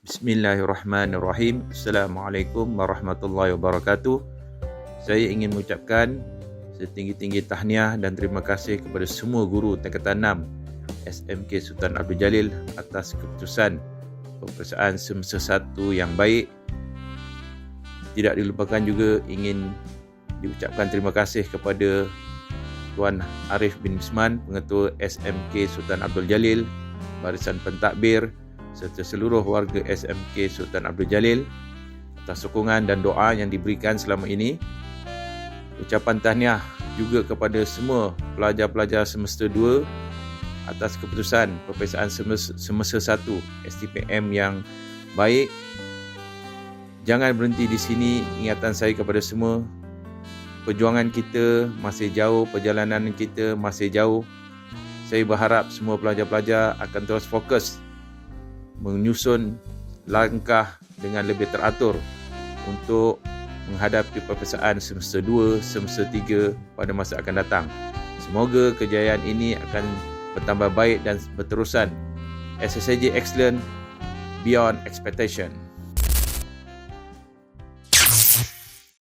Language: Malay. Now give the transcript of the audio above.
Bismillahirrahmanirrahim. Assalamualaikum warahmatullahi wabarakatuh. Saya ingin mengucapkan setinggi-tinggi tahniah dan terima kasih kepada semua guru tingkatan 6 SMK Sultan Abdul Jalil atas keputusan peperiksaan semester 1 yang baik. Tidak dilupakan juga ingin diucapkan terima kasih kepada Tuan Arif bin Isman, Pengetua SMK Sultan Abdul Jalil, Barisan Pentadbir serta seluruh warga SMK Sultan Abdul Jalil atas sokongan dan doa yang diberikan selama ini. Ucapan tahniah juga kepada semua pelajar-pelajar semester 2 atas keputusan peperiksaan semester 1 STPM yang baik. Jangan berhenti di sini. Ingatan saya kepada semua perjuangan kita masih jauh, perjalanan kita masih jauh. Saya berharap semua pelajar-pelajar akan terus fokus menyusun langkah dengan lebih teratur untuk menghadapi peperiksaan semester 2, semester 3 pada masa akan datang. Semoga kejayaan ini akan bertambah baik dan berterusan. SSAJ Excellent Beyond Expectation.